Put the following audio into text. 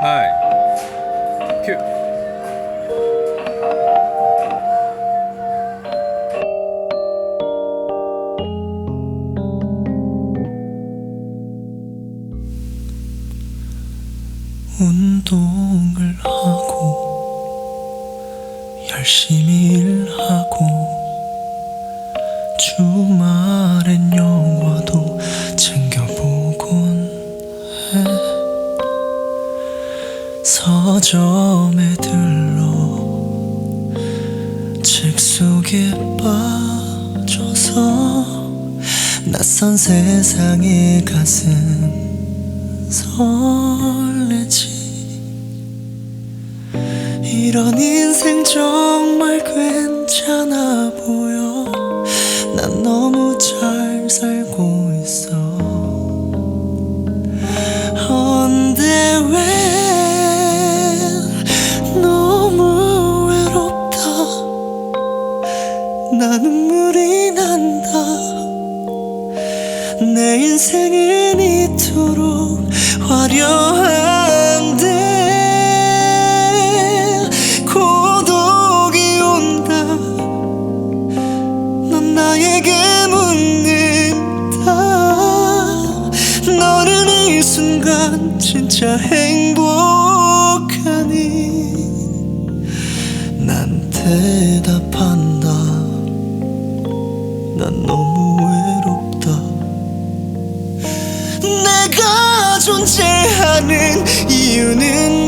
하이 큐 운동을 하고 열심히 일하고 주말엔 서점에 들러 책 속에 빠져서 낯선 세상에 가슴 설레지. 이런 인생 정말 괜찮아 보여 눈물이 난다. 내 인생은 이토록 화려한데 고독이 온다. 넌 나에게 묻는다. 너는 이 순간 진짜 행복 너무 외롭다. 내가 존재하는 이유는